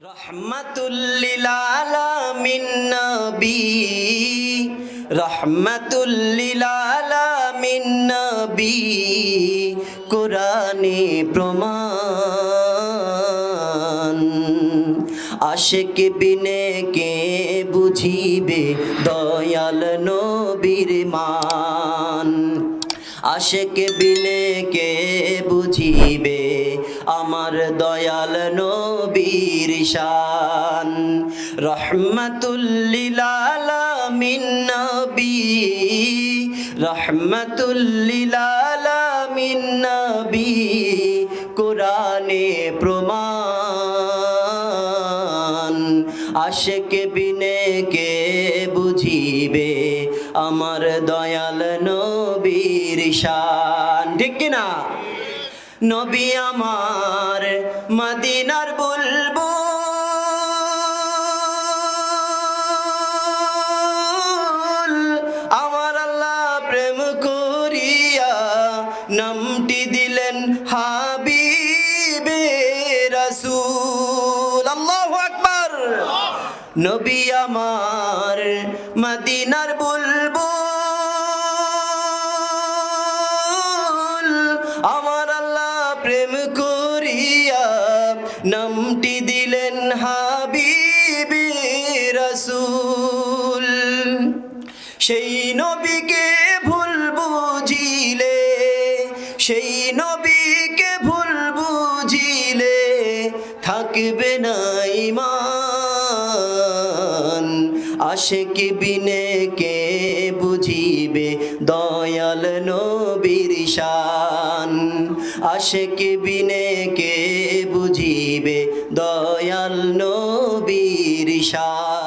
রহমাতুল্লিল আলামিন নবী রহমাতুল্লিল আলামিন নবী, কোরআনে প্রমাণ। আশেক বিনে কে বুঝিবে দয়াল নবীর মান। আশেক বিনে কে বুঝিবে আমার দয়াল নবীর শান। রহমতুল্লিল আলামিন নবী। রহমতুল্লিল আলামিন নবী। কোরআনে প্রমাণ। আশেক বিনে কে বুঝিবে আমার দয়াল নবীর শান। ঠিক কিনা? নবী আমার মদিনার বুলবুল। আমার আল্লাহ প্রেম করিয়া নামটি দিলেন হাবিবে রাসূল। আল্লাহু আকবার। নবী আমার মদিনার বুলবুল। নামটি দিলেন হাবিবি রাসূল। সেই নবীকে ভুল বুঝিলে, সেই নবীকে ভুল বুঝিলে থাকবে না ইমান আশেক বিনে কে বুঝিবে দয়াল নবীর শান? আশেক বিনে কে শান